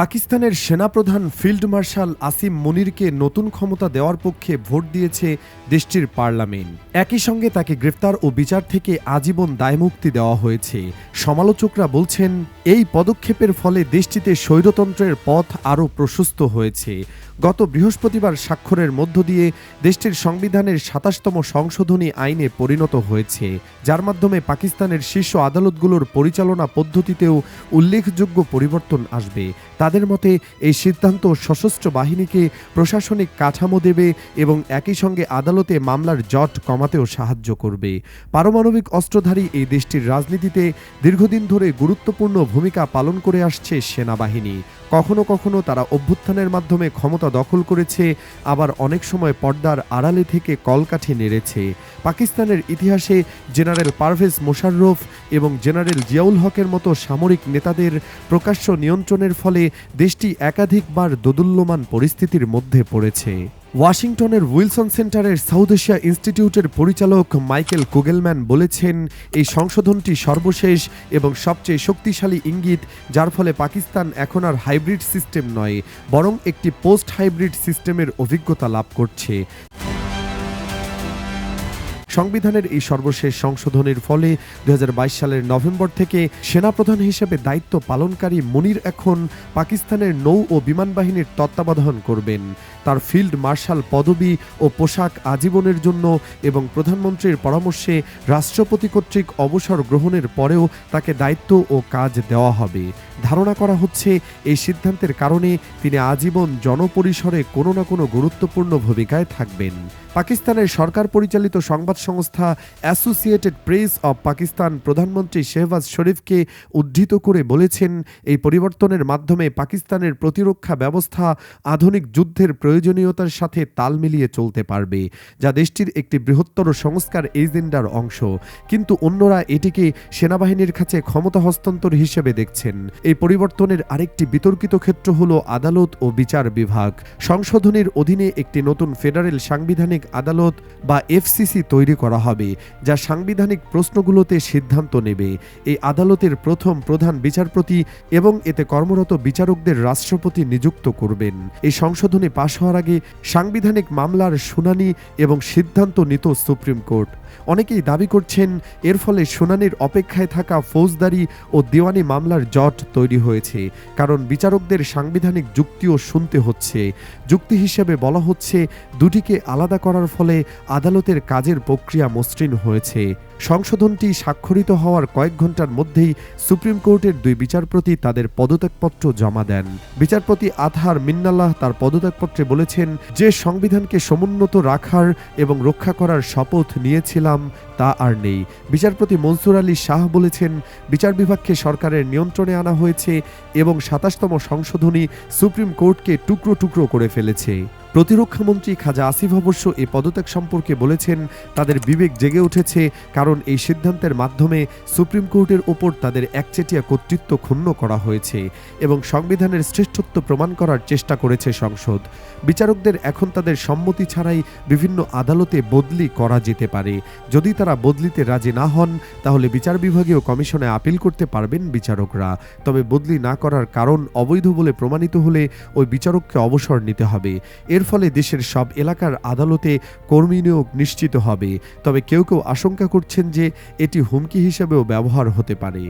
পাকিস্তানের সেনাপ্রধান field marshal Asim মনিরকে নতুন ক্ষমতা দেওয়ার পক্ষে ভোট দিয়েছে দেশটির পার্লামেন্ট। একই সঙ্গে তাকে গ্রেফতার ও বিচার থেকে আজীবন দায়মুক্তি দেওয়া হয়েছে। সমালোচকরা বলছেন, এই পদক্ষেপের ফলে দেশটিতে স্বৈরতন্ত্রের পথ আরও প্রশস্ত হয়েছে। গত বৃহস্পতিবার স্বাক্ষরের মধ্য দিয়ে দেশটির সংবিধানের সাতাশতম সংশোধনী আইনে পরিণত হয়েছে, যার মাধ্যমে পাকিস্তানের শীর্ষ আদালতগুলোর পরিচালনা পদ্ধতিতেও উল্লেখযোগ্য পরিবর্তন আসবে। তাদের মতে, এই সিদ্ধান্ত সশস্ত্র বাহিনীকে প্রশাসনিক কাঠামো দেবে এবং একই সঙ্গে আদালতে মামলার জট কমাতেও সাহায্য করবে। পারমাণবিক অস্ত্রধারী এই দেশটির রাজনীতিতে দীর্ঘদিন ধরে গুরুত্বপূর্ণ ভূমিকা পালন করে আসছে সেনাবাহিনী। কখনো কখনো তারা অভ্যুত্থানের মাধ্যমে ক্ষমতা দখল করেছে, আবার অনেক সময় পর্দার আড়ালে থেকে কলকাঠি নেড়েছে। পাকিস্তানের ইতিহাসে জেনারেল পারভেজ মোশাররফ এবং জেনারেল জিয়াউল হকের মতো সামরিক নেতাদের প্রকাশ্য নিয়ন্ত্রণের ফলে দেশটি একাধিকবার দোদুল্যমান পরিস্থিতির মধ্যে পড়েছে। ওয়াশিংটনের উইলসন সেন্টারের সাউথ এশিয়া ইনস্টিটিউটের পরিচালক মাইকেল কুগেলম্যান বলেছেন, এই সংশোধনটি সর্বশেষ এবং সবচেয়ে শক্তিশালী ইঙ্গিত, যার ফলে পাকিস্তান এখন আর হাইব্রিড সিস্টেম নয়, বরং একটি পোস্ট হাইব্রিড সিস্টেমের অভিজ্ঞতা লাভ করছে। সংবিধানের এই সর্বশেষ সংশোধনের ফলে দু হাজার বাইশ সালের নভেম্বর থেকে সেনাপ্রধান হিসেবে দায়িত্ব পালনকারী মনির এখন পাকিস্তানের নৌ ও বিমান বাহিনীর তত্ত্বাবধান করবেন। তার ফিল্ড মার্শাল পদবি ও পোশাক আজীবনের জন্য এবং প্রধানমন্ত্রীর পরামর্শে রাষ্ট্রপতি কর্তৃক অবসর গ্রহণের পরেও তাকে দায়িত্ব ও কাজ দেওয়া হবে। ধারণা করা হচ্ছে, এই সিদ্ধান্তের কারণে তিনি আজীবন জনপরিসরে কোনো না কোনো গুরুত্বপূর্ণ ভূমিকায় থাকবেন। পাকিস্তানের সরকার পরিচালিত সংবাদ সংস্থা অ্যাসোসিয়েটেড প্রেস অব পাকিস্তান প্রধানমন্ত্রী শেহবাজ শরীফকে উদ্ধৃত করে বলেছেন, এই পরিবর্তনের মাধ্যমে পাকিস্তানের প্রতিরক্ষা ব্যবস্থা আধুনিক যুদ্ধের প্রয়োজনীয়তার সাথে তাল মিলিয়ে চলতে পারবে, যা দেশটির একটি বৃহত্তর সংস্কার এজেন্ডার অংশ। কিন্তু অন্যরা এটিকে সেনাবাহিনীর কাছে ক্ষমতা হস্তান্তর হিসেবে দেখছেন। এই পরিবর্তনের আরেকটি বিতর্কিত ক্ষেত্র হল আদালত ও বিচার বিভাগ। সংশোধনীর অধীনে একটি নতুন ফেডারেল সাংবিধানিক আদালত বা এফসিসি তৈরি করা হবে, যা সাংবিধানিক প্রশ্নগুলোতে সিদ্ধান্ত নেবে। এই আদালতের প্রথম প্রধান বিচারপতি এবং এতে কর্মরত বিচারকদের রাষ্ট্রপতি নিযুক্ত করবেন। এই সংশোধনী পাশ হওয়ার আগে সাংবিধানিক মামলার শুনানি এবং সিদ্ধান্ত নিত সুপ্রিম কোর্ট। অনেকেই দাবি করছেন, এর ফলে শুনানির অপেক্ষায় থাকা ফৌজদারি ও দেওয়ানি মামলার জট তৈরি হয়েছে, কারণ বিচারকদের সাংবিধানিক যুক্তিও শুনতে হচ্ছে। যুক্তি হিসেবে বলা হচ্ছে, দুটিকে আলাদা করার ফলে আদালতের কাজের প্রক্রিয়া মসৃণ হয়েছে। সংশোধনটি স্বাক্ষরিত হওয়ার কয়েক ঘণ্টার মধ্যেই সুপ্রিম কোর্টের দুই বিচারপতি তাদের পদত্যাগপত্র জমা দেন। বিচারপতি আতহার মিন্নাল্লাহ তার পদত্যাগপত্রে বলেছেন, যে সংবিধানকে সমুন্নত রাখার এবং রক্ষা করার শপথ নিয়েছিলাম, তা আর নেই। বিচারপতি মনসুর আলী শাহ বলেছেন, বিচার বিভাগকে সরকারের নিয়ন্ত্রণে আনা হয়েছে এবং সাতাশতম সংশোধনী সুপ্রিম কোর্টকে টুকরো টুকরো করে ফেলেছে। প্রতিরক্ষামন্ত্রী খাজা আসিফ অবশ্য এ পদত্যাগ সম্পর্কে বলেছেন তাদের বিবেক জেগে উঠেছে কারণ এই সিদ্ধান্তের মাধ্যমে সুপ্রিম কোর্টের ওপর তাদের একচেটিয়া কর্তৃত্ব ক্ষুণ্ণ করা হয়েছে এবং সংবিধানের শ্রেষ্ঠত্ব প্রমাণ করার চেষ্টা করেছে সংসদ। বিচারকদের এখন তাদের সম্মতি ছাড়াই বিভিন্ন আদালতে বদলি করা যেতে পারে। যদি তারা বদলিতে রাজি না হন, তাহলে বিচার বিভাগীয় কমিশনে আপিল করতে পারবেন বিচারকরা। তবে বদলি না করার কারণ অবৈধ বলে প্রমাণিত হলে ওই বিচারককে অবসর নিতে হবে। এর ফলে দেশের সব এলাকার আদালতে কর্মী নিয়োগ নিশ্চিত হবে। তবে কেউ কেউ আশঙ্কা করছেন যে এটি হুমকি হিসেবেও ব্যবহার হতে পারে।